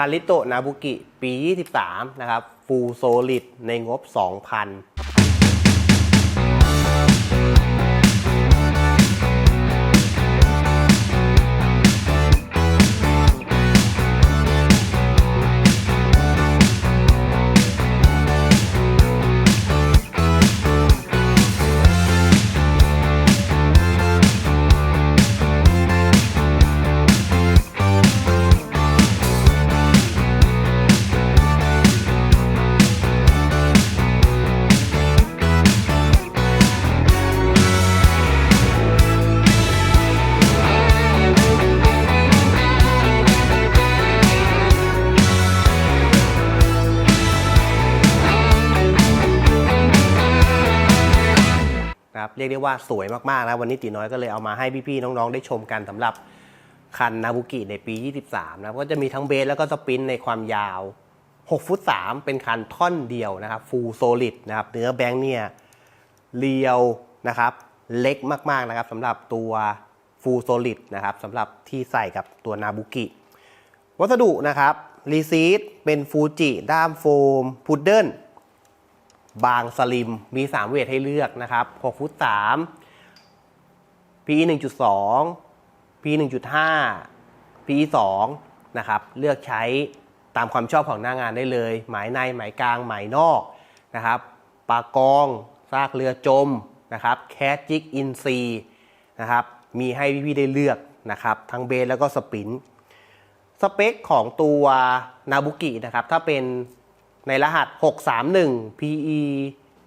คาริโตนาบุกิ ปี 23 นะครับฟูโซลิดในงบ 2,000 นะครับเรียกได้ว่าสวยมากๆนะวันนี้ตีน้อยก็เลยเอามาให้พี่ๆน้องๆ ได้ชมกันสำหรับคันนาบุกิในปี 23 นะก็จะมีทั้งเบสแล้วก็สปินในความยาว 6 ฟุต 3 เป็นคันท่อนเดียวนะครับฟูลโซลิดนะครับเนื้อแบงค์เนี่ยเรียวนะครับเล็กมากๆนะครับสำหรับตัวฟูลโซลิดนะครับสำหรับที่ใส่กับตัวนาบุกิวัสดุนะครับรีซีดเป็นฟูจิด้ามโฟมพุดเดิ้ล บางสลิมมี 3 เวทให้เลือกนะครับ6ฟุต3 PE 1.2 PE 1.5 PE 2นะครับเลือกใช้ตามความชอบของหน้างานได้เลย หมายในหมายกลางหมายนอกนะครับปากองซากเรือจมนะครับแคสจิกอินซีนะครับมีให้พี่ๆได้เลือกนะครับทั้งเบสแล้วก็สปินสเปคของตัวนาบุกินะครับถ้าเป็น ในรหัส 631 PE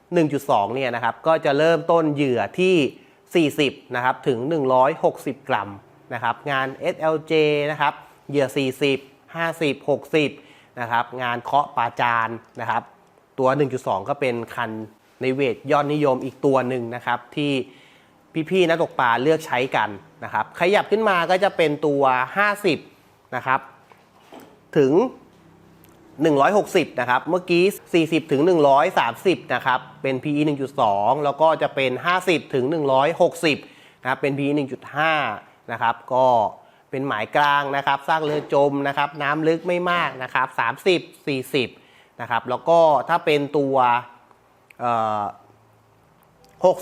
1.2 เนี่ยนะครับ ก็จะเริ่มต้นเหยื่อที่ 40 นะครับ ถึง 160 กรัมนะครับ งาน SLJ นะครับ เหยื่อ 40 50 60 นะครับ งานเคาะปาจานนะครับ ตัว 1.2 ก็เป็นคันในเวทยอดนิยมอีกตัวหนึ่งนะครับ ที่พี่ๆนักตกปลาเลือกใช้กันนะครับ ขยับขึ้นมาก็จะเป็นตัว 50 นะครับ ถึง 160 นะครับ เมื่อกี้ 40 ถึง 130 นะครับ เป็น PE 1.2 แล้วก็จะเป็น 50 ถึง 160 นะครับ เป็น PE 1.5 นะครับ ก็เป็นหมายกลางนะครับ สร้างเรือจมนะครับ น้ำลึกไม่มากนะครับ 30 40 นะครับ แล้วก็ถ้าเป็นตัวเอ่อ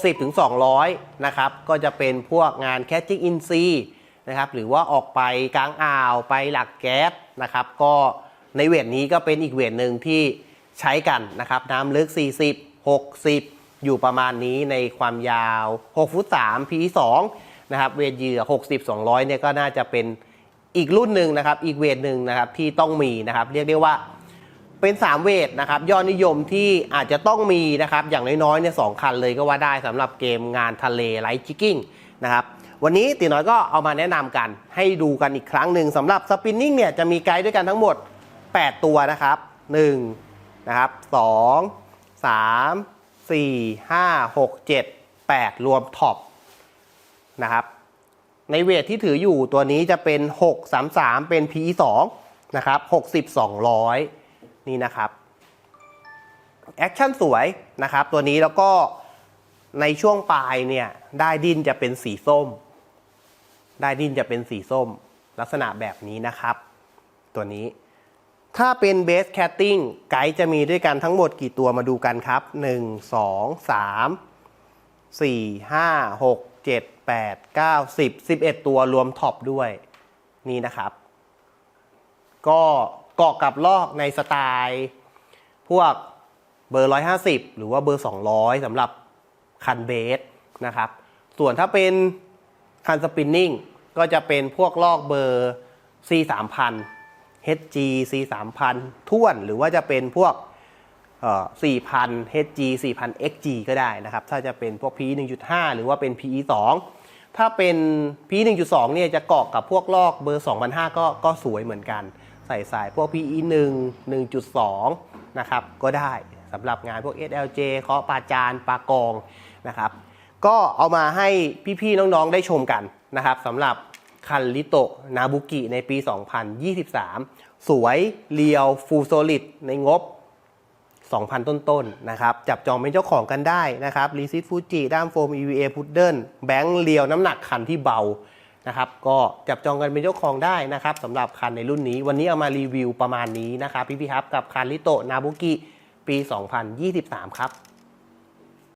60 ถึง 200 นะครับ ก็จะเป็นพวกงานแค t จิ n อินซีนะครับ หรือว่าออกไปกลางอ่าว ไปหลักแก๊สนะครับ ก็ ในเวทนี้ก็เป็นอีกเวทหนึ่งที่ใช้กันนะครับน้ำลึก 40 60 อยู่ประมาณนี้ในความยาว 6 ฟุต3 PE 2นะครับเวทเหยื่อ 60 200เนี่ยก็น่าจะเป็นอีกรุ่นหนึ่งนะครับอีกเวทหนึ่งนะครับที่ต้องมีนะครับเรียกได้ว่าเป็น 3 เวทนะครับยอดนิยมที่อาจจะต้องมีนะครับอย่างน้อยๆเนี่ยสองคันเลยก็ว่าได้สำหรับเกมงานทะเลไลท์จิกกิ้งนะครับวันนี้ตีน้อยก็เอามาแนะนำกันให้ดูกันอีกครั้งหนึ่งสำหรับสปินนิ่งเนี่ยจะมีไกด์ด้วยกันทั้งหมด 8 ตัวนะครับ 1 นะครับ 2 3 4 5 6 7 8 รวมท็อปนะครับ ในเวทที่ถืออยู่ตัวนี้จะเป็น 633 เป็น PE 2นะครับ 60 200 นี่นะครับแอคชั่นสวยนะครับ ตัวนี้แล้วก็ในช่วงปลายเนี่ยได้ดินจะเป็นสีส้ม ได้ดินจะเป็นสีส้ม ลักษณะแบบนี้นะครับ ตัวนี้ ถ้าเป็นเบสแคตติ้งไกด์จะมีด้วยกันทั้งหมดกี่ตัวมาดูกันครับ 1 2 3 4 5 6 7 8 9 10 11 ตัวรวมท็อปด้วยนี่นะครับ ก็เกาะกับลอกในสไตล์ พวกเบอร์ 150 หรือว่าเบอร์ 200สำหรับคันเบสนะครับ ส่วนถ้าเป็นคันสปินนิ่งก็จะเป็นพวกลอกเบอร์ C 3 0 0 HG C 3 0 0ท่วน หรือว่าจะเป็นพวกเอ่อ4,000 HG 4,000 XG ก็ได้นะครับ ถ้าจะเป็นพวก PE 1.5 หรือว่าเป็น PE 2 ถ้าเป็น PE 1.2 เนี่ยจะเกาะกับพวกลอกเบอร์ 2,500 ก็ก็สวยเหมือนกัน ใส่สายพวก PE 1 1.2 นะครับ ก็ได้สำหรับงานพวก SLJ เคาะปาจานปากองนะครับ ก็เอามาให้พี่ๆน้องๆได้ชมกันนะครับสำหรับ คันลิโตนาบุกิในปี 2023 สวยเรียวฟูโซลิดในงบ 2,000 ต้นๆนะครับ จับจองเป็นเจ้าของกันได้นะครับรีซิตฟูจิด้ามโฟม EVA พุดเดิลแบงค์เรียวน้ำหนักคันที่เบานะครับ ก็จับจองกันเป็นเจ้าของได้นะครับสำหรับคันในรุ่นนี้ วันนี้เอามารีวิวประมาณนี้นะครับพี่ๆครับกับคันลิโตนาบุกิปี 2023 ครับ